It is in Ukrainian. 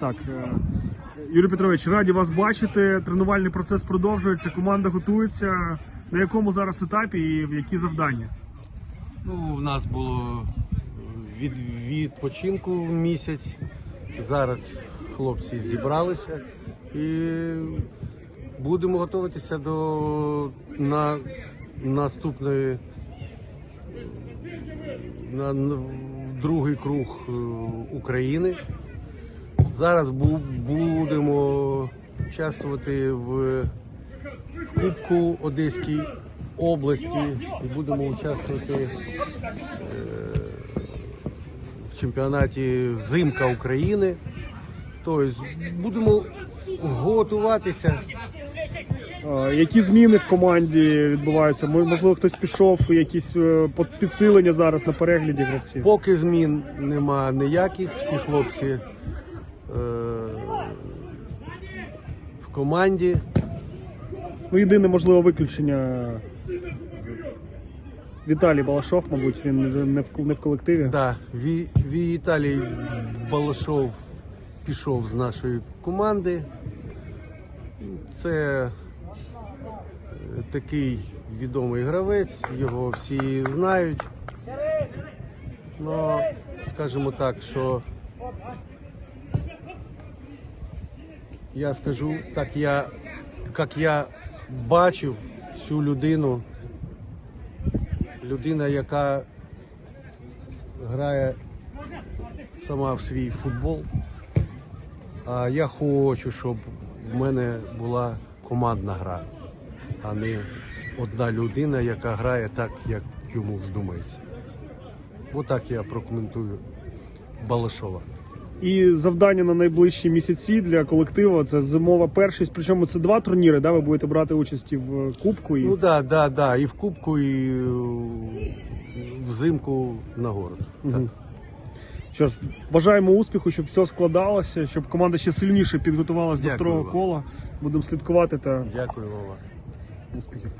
Так, е, Юрій Петрович, раді вас бачити. Тренувальний процес продовжується, команда готується. На якому зараз етапі і які завдання? Ну, в нас було від відпочинку місяць. Зараз хлопці зібралися і будемо готуватися до на наступної на, другий круг е, України. Зараз бу, будемо участвувати в, Кубку Одеській області і будемо участвувати е, в чемпіонаті Зимка України. Тобто будемо готуватися. Які зміни в команді відбуваються? Мо- Можливо, хтось пішов, якісь е, підсилення зараз на перегляді гравців? Поки змін нема ніяких, всі хлопці в команді. Ну, єдине можливо виключення. Віталій Балашов, мабуть, він не в, не в колективі. Да, Ві, Віталій Балашов пішов з нашої команди. Це е, такий відомий гравець, його всі знають. Ну, скажімо так, що я скажу, так я, як я бачив цю людину, людина, яка грає сама в свій футбол. А я хочу, щоб в мене була командна гра, а не одна людина, яка грає так, як йому вздумається. Отак я прокоментую Балашова. І завдання на найближчі місяці для колективу це зимова першість. Причому це два турніри, да? Ви будете брати участь і в Кубку і Ну так, да, да, да. І в Кубку, і е, взимку на город. Так. Мгм. Що ж, бажаємо успіху, щоб все складалося, щоб команда ще сильніше підготувалася до второго вам. кола. Будемо слідкувати та Дякую вам. успіхів.